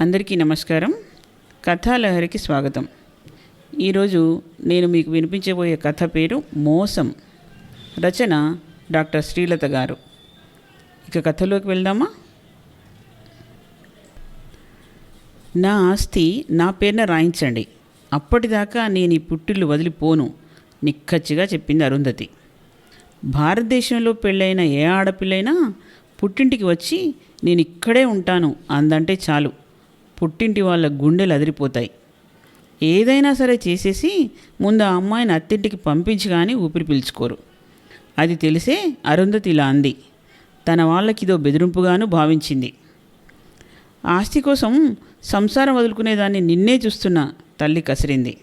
అందరికీ నమస్కారం. కథాలహరికి స్వాగతం. ఈరోజు నేను మీకు వినిపించబోయే కథ పేరు మోసం. రచన డాక్టర్ శ్రీలత గారు. ఇక కథలోకి వెళ్దామా? నా ఆస్తి నా పేరున రాయించండి. అప్పటిదాకా నేను ఈ పుట్టిల్లు వదిలిపోను నిక్కచ్చిగా చెప్పింది అరుంధతి. భారతదేశంలో పెళ్ళైన ఏ ఆడపిల్లైనా పుట్టింటికి వచ్చి నేను ఇక్కడే ఉంటాను అందంటే చాలు. పుట్టింటి వాళ్ళ గుండెలు అదిరిపోతాయి. ఏదైనా సరే చేసేసి ముందు ఆ అమ్మాయిని అత్తింటికి పంపించి కానీ ఊపిరి పీల్చుకోరు. అది తెలిసే అరుంధతి ఇలా అంది. తన వాళ్ళకి ఇదో బెదిరింపుగాను భావించింది. ఆస్తి కోసం సంసారం వదులుకునేదాన్ని నిన్నే చూస్తున్న తల్లి కసిరింది.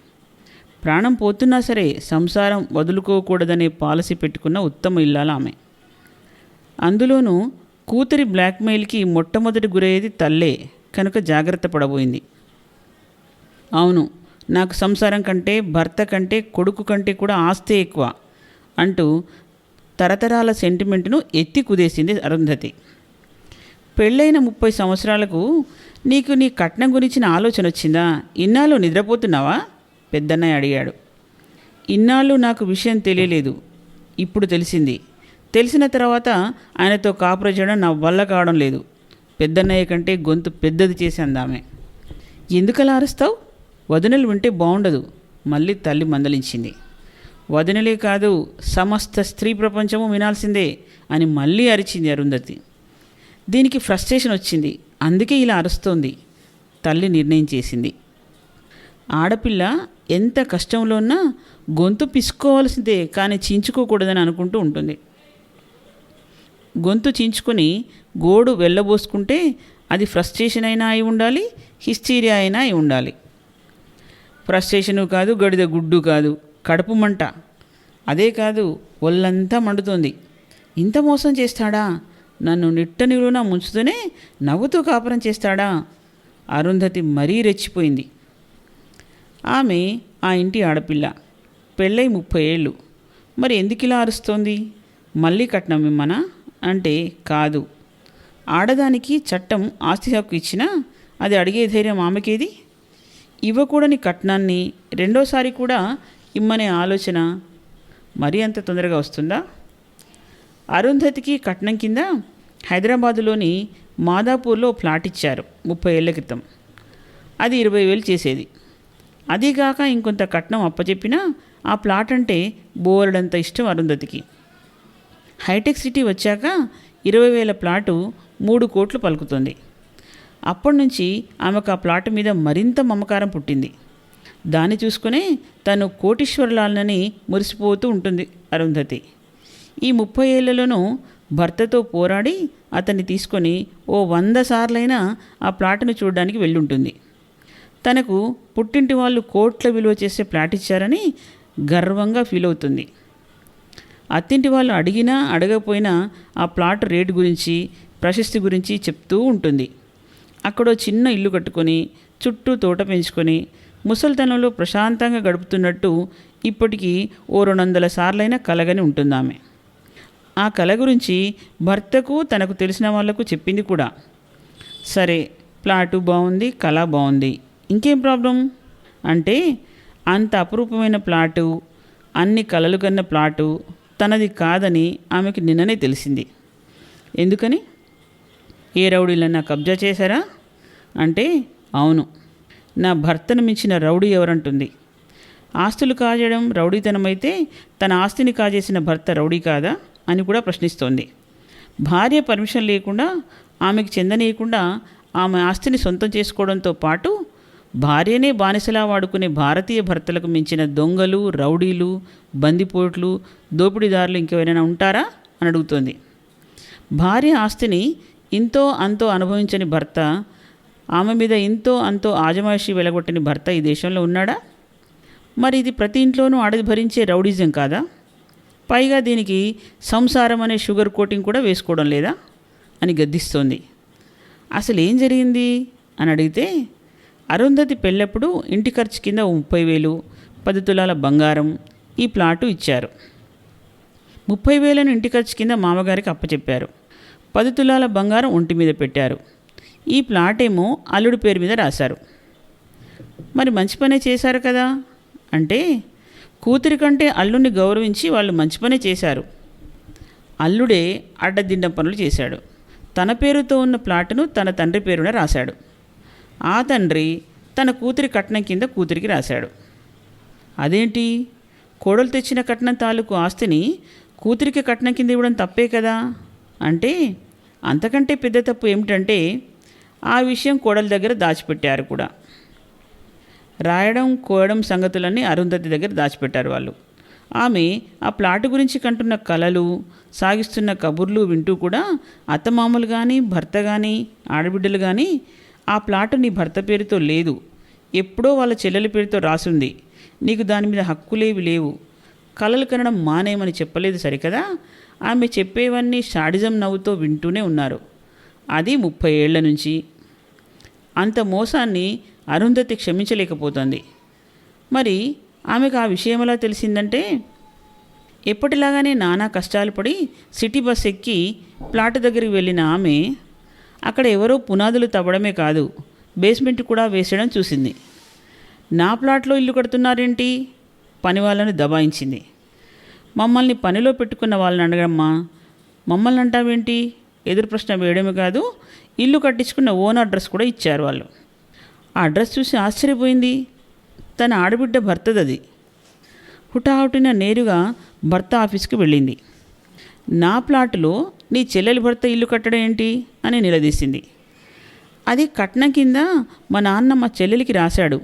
ప్రాణం పోతున్నా సరే సంసారం వదులుకోకూడదనే పాలసీ పెట్టుకున్న ఉత్తమ ఇల్లాల ఆమె. అందులోనూ కూతురి బ్లాక్మెయిల్కి మొట్టమొదటి గురయ్యేది తల్లే. కనుక జాగ్రత్త పడబోయింది. అవును నాకు సంసారం కంటే భర్త కంటే కొడుకు కంటే కూడా ఆస్తే ఎక్కువ అంటూ తరతరాల సెంటిమెంట్ను ఎత్తి కుదేసింది అరుంధతి. పెళ్ళైన ముప్పై సంవత్సరాలకు నీకు నీ కట్నం గురించిన ఆలోచన వచ్చిందా? ఇన్నాళ్ళు నిద్రపోతున్నావా? పెద్దన్నయ్య అడిగాడు. ఇన్నాళ్ళు నాకు విషయం తెలియలేదు. ఇప్పుడు తెలిసింది. తెలిసిన తర్వాత ఆయనతో కాపురం చేయడం నా వల్ల కావడం లేదు. పెద్దన్నయ్య కంటే గొంతు పెద్దది చేసి అందామె ఎందుకలా అరుస్తావు? వదినలు వింటే బాగుండదు మళ్ళీ తల్లి మందలించింది. వదినలే కాదు సమస్త స్త్రీ ప్రపంచము వినాల్సిందే అని మళ్ళీ అరిచింది అరుంధతి. దీనికి ఫ్రస్ట్రేషన్ వచ్చింది. అందుకే ఇలా అరుస్తోంది. తల్లి నిర్ణయం చేసింది. ఆడపిల్ల ఎంత కష్టంలో ఉన్నా గొంతు పిసుకోవాల్సిందే కానీ చించుకోకూడదని అనుకుంటూ ఉంటుంది. గొంతు చించుకొని గోడు వెళ్ళబోసుకుంటే అది ఫ్రస్ట్రేషన్ అయినా అయి ఉండాలి హిస్టీరియా అయినా అయి ఉండాలి. ఫ్రస్ట్రేషను కాదు గడిద గుడ్డు కాదు కడుపు మంట. అదే కాదు ఒళ్ళంతా మండుతోంది. ఇంత మోసం చేస్తాడా? నన్ను నిట్ట నిలువున ముంచుతూనే నవ్వుతూ కాపురం చేస్తాడా? అరుంధతి మరీ రెచ్చిపోయింది. ఆమె ఆ ఇంటి ఆడపిల్ల. పెళ్ళై ముప్పై ఏళ్ళు. మరి ఎందుకు ఇలా అరుస్తోంది? మళ్ళీ కట్నం ఇమ్మనా? అంటే కాదు. ఆడదానికి చట్టం ఆస్తి హక్కు ఇచ్చినా అది అడిగే ధైర్యం ఆమెకేది? ఇవ్వకూడని కట్నాన్ని రెండోసారి కూడా ఇమ్మనే ఆలోచన. మరీ అంత తొందరగా వస్తుందా? అరుంధతికి కట్నం కింద హైదరాబాదులోని మాదాపూర్లో ఫ్లాట్ ఇచ్చారు ముప్పై ఏళ్ళ క్రితం. అది ఇరవై వేలు చేసేది. అదీగాక ఇంకొంత కట్నం అప్పచెప్పినా ఆ ప్లాట్ అంటే బోర్డంత ఇష్టం అరుంధతికి. హైటెక్ సిటీ వచ్చాక ఇరవై వేల ప్లాటు మూడు కోట్లు పలుకుతుంది. అప్పటి నుంచి ఆమెకు ఆ ప్లాట్ మీద మరింత మమకారం పుట్టింది. దాన్ని చూసుకునే తను కోటీశ్వరులాలని మురిసిపోతూ ఉంటుంది అరుంధతి. ఈ ముప్పై ఏళ్ళలోనూ భర్తతో పోరాడి అతన్ని తీసుకొని ఓ వంద సార్లైనా ఆ ప్లాట్ను చూడడానికి వెళ్ళుంటుంది. తనకు పుట్టింటి వాళ్ళు కోట్ల విలువ చేసే ప్లాట్ ఇచ్చారని గర్వంగా ఫీల్ అవుతుంది అత్తింటి వాళ్ళు అడిగినా అడగకపోయినా ఆ ప్లాట్ రేటు గురించి ప్రశస్తి గురించి చెప్తూ ఉంటుంది. అక్కడో చిన్న ఇల్లు కట్టుకొని చుట్టూ తోట పెంచుకొని ముసలితనంలో ప్రశాంతంగా గడుపుతున్నట్టు ఇప్పటికీ ఓ రెండు వందల సార్లైనా కలగని ఉంటుంది ఆమె ఆ కళ గురించి భర్తకు తనకు తెలిసిన వాళ్ళకు చెప్పింది కూడా. సరే ప్లాటు బాగుంది కళ బాగుంది ఇంకేం ప్రాబ్లం? అంటే అంత అపురూపమైన ప్లాటు అన్ని కలలు కన్న ప్లాటు తనది కాదని ఆమెకు నిన్ననే తెలిసింది. ఎందుకని? ఏ రౌడీలన్నా కబ్జా చేశారా? అంటే అవును. నా భర్తను మించిన రౌడీ ఎవరంటుంది? ఆస్తులు కాజేయడం రౌడీతనమైతే తన ఆస్తిని కాజేసిన భర్త రౌడీ కాదా? అని కూడా ప్రశ్నిస్తోంది. భార్య పర్మిషన్ లేకుండా ఆమెకు చెందనీయకుండా ఆమె ఆస్తిని సొంతం చేసుకోవడంతో పాటు భార్యనే బానిసలా వాడుకునే భారతీయ భర్తలకు మించిన దొంగలు రౌడీలు బందిపోట్లు దోపిడీదారులు ఇంకెవరైనా ఉంటారా? అని అడుగుతోంది. భార్య ఆస్తిని ఇంతో అంతో అనుభవించని భర్త ఆమె మీద ఇంతో అంతో ఆజమాయిషి వెలగొట్టని భర్త ఈ దేశంలో ఉన్నాడా? మరి ఇది ప్రతి ఇంట్లోనూ ఆడది భరించే రౌడిజం కాదా? పైగా దీనికి సంసారం అనే షుగర్ కోటింగ్ కూడా వేసుకోవడం లేదా? అని గద్దిస్తోంది. అసలు ఏం జరిగింది? అని అడిగితే అరుంధతి పెళ్ళప్పుడు ఇంటి ఖర్చు కింద ముప్పై వేలు పది తులాల బంగారం ఈ ప్లాటు ఇచ్చారు. ముప్పై వేలను ఇంటి ఖర్చు కింద మామగారికి అప్పచెప్పారు. పది తులాల బంగారం ఒంటి మీద పెట్టారు. ఈ ప్లాట్ ఏమో అల్లుడి పేరు మీద రాశారు. మరి మంచి పనే చేశారు కదా? అంటే కూతురి కంటే అల్లుడిని గౌరవించి వాళ్ళు మంచి పనే చేశారు. అల్లుడే అడ్డదిడ్డం పనులు చేశాడు. తన పేరుతో ఉన్న ప్లాటును తన తండ్రి పేరున రాశాడు. ఆ తండ్రి తన కూతురి కట్నం కింద కూతురికి రాశాడు. అదేంటి? కోడలు తెచ్చిన కట్నం తాలూకు ఆస్తిని కూతురికి కట్నం కింద ఇవ్వడం తప్పే కదా? అంటే అంతకంటే పెద్ద తప్పు ఏమిటంటే ఆ విషయం కోడల దగ్గర దాచిపెట్టారు కూడా. రాయడం కోయడం సంగతులన్నీ అరుంధతి దగ్గర దాచిపెట్టారు వాళ్ళు. ఆమె ఆ ప్లాట్ గురించి కంటున్న కలలు సాగిస్తున్న కబుర్లు వింటూ కూడా అత్తమామలు కానీ భర్త కానీ ఆడబిడ్డలు కానీ ఆ ప్లాట్ నీ భర్త పేరుతో లేదు. ఎప్పుడో వాళ్ళ చెల్లెల పేరుతో రాసుంది. నీకు దాని మీద హక్కులేవి లేవు. కలలు కనడం మానేయమని చెప్పలేదు సరికదా? ఆమె చెప్పేవన్నీ షాడిజం నవ్వుతో వింటూనే ఉన్నారు. అది ముప్పై ఏళ్ళ నుంచి. అంత మోసాన్ని అరుంధతి క్షమించలేకపోతుంది. మరి ఆమెకు ఆ విషయం ఎలా తెలిసిందంటే ఎప్పటిలాగానే నానా కష్టాలు పడి సిటీ బస్ ఎక్కి ప్లాట్ దగ్గరికి వెళ్ళిన ఆమె అక్కడ ఎవరో పునాదులు తవ్వడమే కాదు బేస్మెంట్ కూడా వేసడం చూసింది. నా ప్లాట్లో ఇల్లు కడుతున్నారేంటి? పని వాళ్ళని దబాయించింది. మమ్మల్ని పనిలో పెట్టుకున్న వాళ్ళని అడగమ్మా మమ్మల్ని అంటావేంటి? ఎదురు ప్రశ్న వేయడమే కాదు ఇల్లు కట్టించుకున్న ఓన్ అడ్రస్ కూడా ఇచ్చారు వాళ్ళు. ఆ అడ్రస్ చూసి ఆశ్చర్యపోయింది. తన ఆడబిడ్డ భర్తదది హుటాహుటిన నేరుగా భర్త ఆఫీస్కి వెళ్ళింది. నా ప్లాట్లో నీ చెల్లెలి భర్త ఇల్లు కట్టడం ఏంటి అని నిలదీసింది. అది కట్నం కింద మా నాన్న మా చెల్లెలికి రాశాడు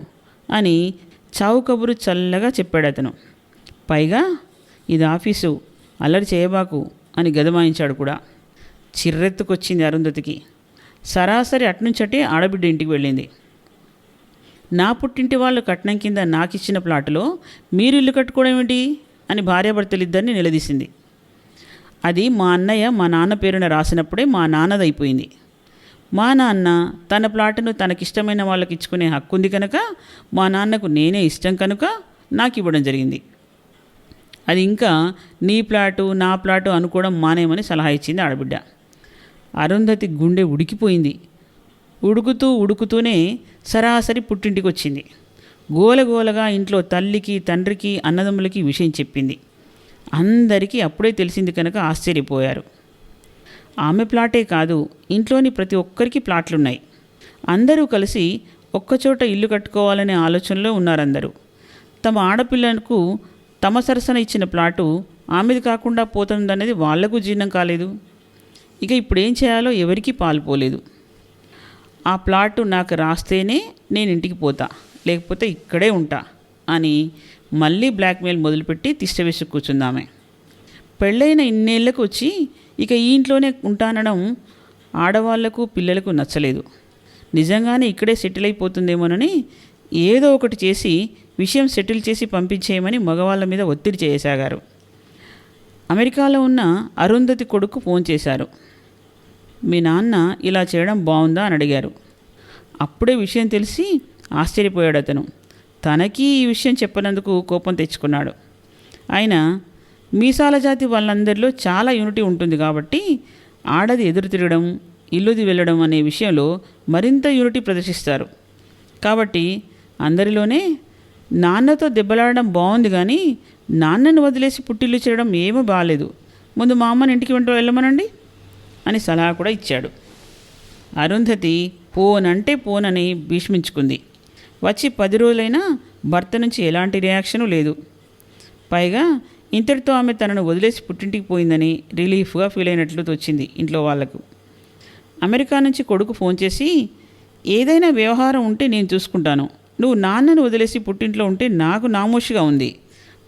అని చావు కబురు చల్లగా చెప్పాడు అతను. పైగా ఇది ఆఫీసు అల్లరి చేయబాకు అని గదమాయించాడు కూడా. చిర్రెత్తుకొచ్చింది అరుంధతికి. సరాసరి అట్నుంచటే ఆడబిడ్డ ఇంటికి వెళ్ళింది. నా పుట్టింటి వాళ్ళు కట్నం కింద నాకు ఇచ్చిన ప్లాటులో మీరు ఇల్లు కట్టుకోవడం ఏంటి అని భార్యాభర్తలిద్దరిని నిలదీసింది. అది మా అన్నయ్య మా నాన్న పేరున రాసినప్పుడే మా నాన్నదైపోయింది. మా నాన్న తన ప్లాటును తనకిష్టమైన వాళ్ళకి ఇచ్చుకునే హక్కు ఉంది కనుక మా నాన్నకు నేనే ఇష్టం కనుక నాకు ఇవ్వడం జరిగింది. అది ఇంకా నీ ప్లాటు నా ప్లాటు అనుకోవడం మానేమని సలహా ఇచ్చింది ఆడబిడ్డ. అరుంధతి గుండె ఉడికిపోయింది. ఉడుకుతూ ఉడుకుతూనే సరాసరి పుట్టింటికి వచ్చింది గోలగోలగా ఇంట్లో తల్లికి తండ్రికి అన్నదమ్ములకి విషయం చెప్పింది. అందరికీ అప్పుడే తెలిసింది కనుక ఆశ్చర్యపోయారు. ఆమె ప్లాటే కాదు ఇంట్లోని ప్రతి ఒక్కరికి ప్లాట్లున్నాయి. అందరూ కలిసి ఒక్కచోట ఇల్లు కట్టుకోవాలనే ఆలోచనలో ఉన్నారందరూ. తమ ఆడపిల్లకు తమ సరసన ఇచ్చిన ప్లాటు ఆమెది కాకుండా పోతుందనేది వాళ్ళకు జీర్ణం కాలేదు. ఇక ఇప్పుడు ఏం చేయాలో ఎవరికీ పాల్పోలేదు ఆ ప్లాటు నాకు రాస్తేనే నేను ఇంటికి పోతా లేకపోతే ఇక్కడే ఉంటా అని మళ్ళీ బ్లాక్మెయిల్ మొదలుపెట్టి తిష్టవేసి కూర్చుందామే. పెళ్ళైన ఇన్నేళ్ళకు వచ్చి ఇక ఈ ఇంట్లోనే ఉంటానడం ఆడవాళ్ళకు పిల్లలకు నచ్చలేదు. నిజంగానే ఇక్కడే సెటిల్ అయిపోతుందేమోనని ఏదో ఒకటి చేసి విషయం సెటిల్ చేసి పంపించేయమని మగవాళ్ళ మీద ఒత్తిడి చేయసాగారు. అమెరికాలో ఉన్న అరుంధతి కొడుకు ఫోన్ చేశారు. మీ నాన్న ఇలా చేయడం బాగుందా? అని అడిగారు. అప్పుడే విషయం తెలిసి ఆశ్చర్యపోయాడు అతను తనకి ఈ విషయం చెప్పనందుకు కోపం తెచ్చుకున్నాడు. ఆయన మీసాల జాతి వాళ్ళందరిలో చాలా యూనిటీ ఉంటుంది కాబట్టి ఆడది ఎదురు తిరగడం ఇల్లుది వెళ్ళడం అనే విషయంలో మరింత యూనిటీ ప్రదర్శిస్తారు. కాబట్టి అందరిలోనే నాన్నతో దెబ్బలాడడం బాగుంది కానీ నాన్నను వదిలేసి పుట్టిల్లు చేయడం ఏమీ బాగాలేదు ముందు మా అమ్మని ఇంటికి వెంట వెళ్ళమనండి అని సలహా కూడా ఇచ్చాడు. అరుంధతి పోనంటే పోనని భీష్మించుకుంది. వచ్చి పది రోజులైనా భర్త నుంచి ఎలాంటి రియాక్షను లేదు. పైగా ఇంతటితో ఆమె తనను వదిలేసి పుట్టింటికి పోయిందని రిలీఫ్గా ఫీల్ అయినట్లు తోచింది ఇంట్లో వాళ్ళకు అమెరికా నుంచి కొడుకు ఫోన్ చేసి ఏదైనా వ్యవహారం ఉంటే నేను చూసుకుంటాను. నువ్వు నాన్నను వదిలేసి పుట్టింట్లో ఉంటే నాకు నామోషిగా ఉంది.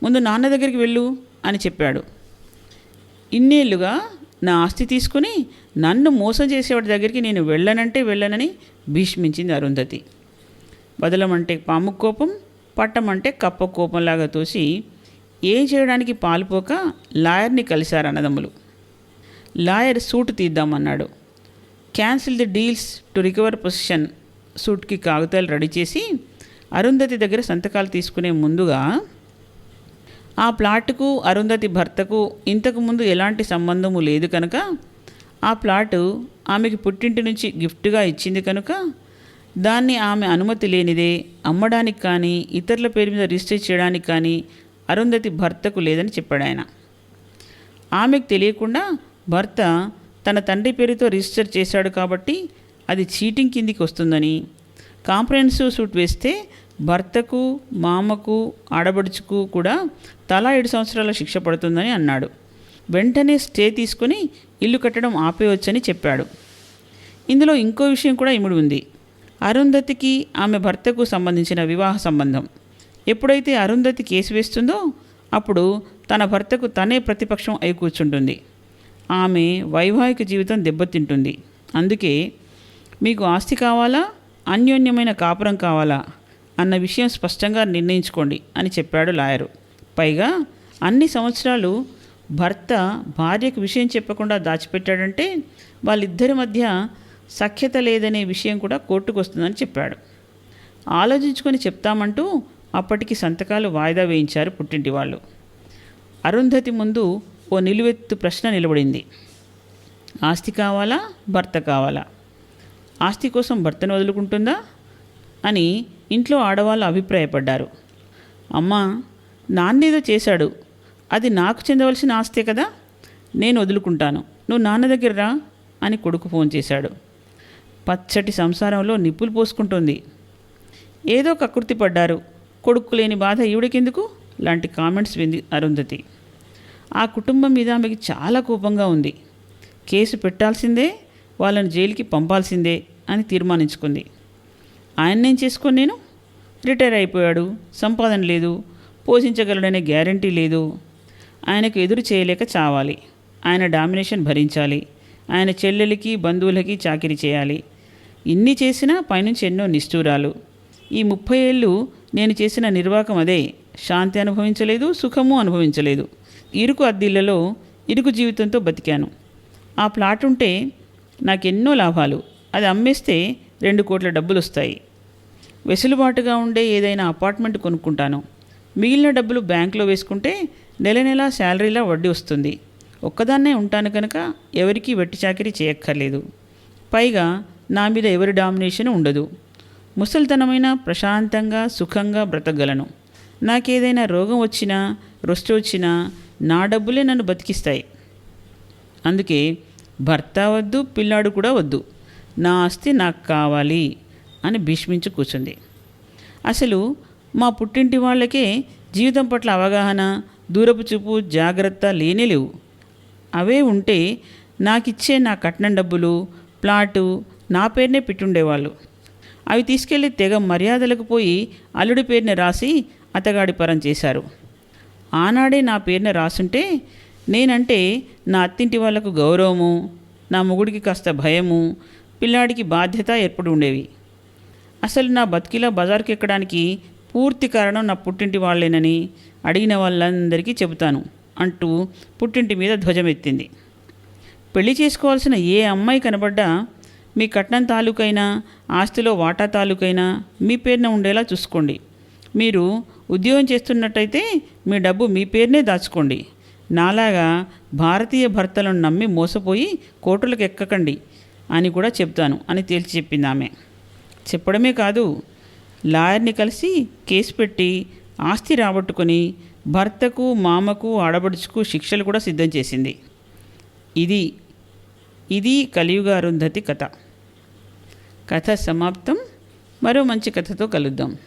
ముందు నాన్న దగ్గరికి వెళ్ళు అని చెప్పాడు. ఇన్నేళ్ళుగా నా ఆస్తి తీసుకుని నన్ను మోసం చేసేవాడి దగ్గరికి నేను వెళ్ళనంటే వెళ్ళనని భీష్మించింది అరుంధతి. బదలమంటే పాము కోపం పట్టమంటే కప్ప కోపంలాగా తోసి ఏం చేయడానికి పాలుపోక లాయర్ని కలిశారు అన్నదమ్ములు. Lawyer suit తీద్దామన్నాడు. Cancel the deals to recover position సూట్కి కాగితాలు రెడీ చేసి అరుంధతి దగ్గర సంతకాలు తీసుకునే ముందుగా ఆ ప్లాట్కు అరుంధతి భర్తకు ఇంతకుముందు ఎలాంటి సంబంధము లేదు కనుక ఆ ప్లాటు ఆమెకి పుట్టింటి నుంచి గిఫ్ట్గా ఇచ్చింది కనుక దాన్ని ఆమె అనుమతి లేనిదే అమ్మడానికి కానీ ఇతరుల పేరు మీద రిజిస్టర్ చేయడానికి కానీ అరుంధతి భర్తకు లేదని చెప్పాడు ఆయన. ఆమెకు తెలియకుండా భర్త తన తండ్రి పేరుతో రిజిస్టర్ చేశాడు కాబట్టి అది చీటింగ్ కిందికి వస్తుందని కాంప్రహెన్సివ్ సూట్ వేస్తే భర్తకు మామకు ఆడబడుచుకు కూడా తలా ఏడు సంవత్సరాల శిక్ష పడుతుందని అన్నాడు. వెంటనే స్టే తీసుకుని ఇల్లు కట్టడం ఆపేయవచ్చని చెప్పాడు. ఇందులో ఇంకో విషయం కూడా ఇముడి ఉంది. అరుంధతికి ఆమె భర్తకు సంబంధించిన వివాహ సంబంధం. ఎప్పుడైతే అరుంధతి కేసు వేస్తుందో అప్పుడు తన భర్తకు తనే ప్రతిపక్షం అయి కూర్చుంటుంది. ఆమె వైవాహిక జీవితం దెబ్బతింటుంది. అందుకే మీకు ఆస్తి కావాలా? అన్యోన్యమైన కాపురం కావాలా? అన్న విషయం స్పష్టంగా నిర్ణయించుకోండి అని చెప్పాడు లాయరు. పైగా అన్ని సంవత్సరాలు భర్త భార్యకు విషయం చెప్పకుండా దాచిపెట్టాడంటే వాళ్ళిద్దరి మధ్య సఖ్యత లేదనే విషయం కూడా కోర్టుకు వస్తుందని చెప్పాడు. ఆలోచించుకొని చెప్తామంటూ అప్పటికి సంతకాలు వాయిదా వేయించారు పుట్టింటి వాళ్ళు. అరుంధతి ముందు ఓ నిలువెత్తు ప్రశ్న నిలబడింది. ఆస్తి కావాలా? భర్త కావాలా? ఆస్తి కోసం భర్తను వదులుకుంటుందా? అని ఇంట్లో ఆడవాళ్ళు అభిప్రాయపడ్డారు. అమ్మా నాన్నేదో చేశాడు. అది నాకు చెందవలసిన ఆస్తే కదా? నేను వదులుకుంటాను. నువ్వు నాన్న దగ్గర రా అని కొడుకు ఫోన్ చేశాడు. పచ్చటి సంసారంలో నిప్పులు పోసుకుంటుంది. ఏదో కకృతి పడ్డారు. కొడుకు లేని బాధ ఈవిడకెందుకు? లాంటి కామెంట్స్ వింది అరుంధతి. ఆ కుటుంబం మీద ఆమెకి చాలా కోపంగా ఉంది. కేసు పెట్టాల్సిందే వాళ్ళని జైలుకి పంపాల్సిందే అని తీర్మానించుకుంది. ఆయన్నేం చేసుకొని నేను? రిటైర్ అయిపోయాడు. సంపాదన లేదు. పోషించగలడనే గ్యారంటీ లేదు. ఆయనకు ఎదురు చేయలేక చావాలి. ఆయన డామినేషన్ భరించాలి. ఆయన చెల్లెలకి బంధువులకి చాకిరీ చేయాలి. ఇన్ని చేసినా పైనుంచి ఎన్నో నిష్ఠూరాలు. ఈ ముప్పై ఏళ్ళు నేను చేసిన నిర్వాకం అదే. శాంతి అనుభవించలేదు సుఖము అనుభవించలేదు. ఇరుకు అద్దిళ్ళలో ఇరుకు జీవితంతో బతికాను. ఆ ప్లాట్ ఉంటే నాకెన్నో లాభాలు. అది అమ్మేస్తే రెండు కోట్ల డబ్బులు వస్తాయి వెసులుబాటుగా ఉండే ఏదైనా అపార్ట్మెంట్ కొనుక్కుంటాను. మిగిలిన డబ్బులు బ్యాంకులో వేసుకుంటే నెల నెల శాలరీలా వడ్డీ వస్తుంది. ఒక్కదాన్నే ఉంటాను కనుక ఎవరికీ వెట్టి చాకిరీ చేయక్కర్లేదు. పైగా నా మీద ఎవరి డామినేషన్ ఉండదు. ముసలితనమైన ప్రశాంతంగా సుఖంగా బ్రతకగలను. నాకేదైనా రోగం వచ్చినా రొస్ట్ వచ్చినా నా డబ్బులే నన్ను బతికిస్తాయి. అందుకే భర్త వద్దు పిల్లాడు కూడా వద్దు. నా ఆస్తి నాకు కావాలి అని భీష్మించి కూర్చుంది. అసలు మా పుట్టింటి వాళ్ళకే జీవితం పట్ల అవగాహన దూరపు చూపు జాగ్రత్త లేనే లేవు. అవే ఉంటే నాకిచ్చే నా కట్నం డబ్బులు ప్లాటు నా పేరునే పెట్టుండేవాళ్ళు. అవి తీసుకెళ్ళి తెగ మర్యాదలకు పోయి అల్లుడి పేరుని రాసి అతగాడి పరం చేశారు. ఆనాడే నా పేరున రాసుంటే నేనంటే నా అత్తింటి వాళ్ళకు గౌరవము నా మొగుడికి కాస్త భయము పిల్లాడికి బాధ్యత ఏర్పడి ఉండేవి. అసలు నా బతికిలా బజార్కి ఎక్కడానికి పూర్తి కారణం నా పుట్టింటి వాళ్ళేనని అడిగిన వాళ్ళందరికీ చెబుతాను అంటూ పుట్టింటి మీద ధ్వజమెత్తింది. పెళ్ళి చేసుకోవాల్సిన ఏ అమ్మాయి కనబడ్డా మీ కట్నం తాలూకైనా ఆస్తిలో వాటా తాలూకైనా మీ పేరున ఉండేలా చూసుకోండి. మీరు ఉద్యోగం చేస్తున్నట్టయితే మీ డబ్బు మీ పేరునే దాచుకోండి. నాలాగా భారతీయ భర్తలను నమ్మి మోసపోయి కోర్టులకు ఎక్కకండి అని కూడా చెప్తాను అని తేల్చి చెప్పింది ఆమె. చెప్పడమే కాదు లాయర్ని కలిసి కేసు పెట్టి ఆస్తి రాబట్టుకొని భర్తకు మామకు ఆడబడుచుకు శిక్షలు కూడా సిద్ధం చేసింది. ఇది ఇది కలియుగ అరుంధతి కథ. కథ సమాప్తం. మరో మంచి కథతో కలుద్దాం.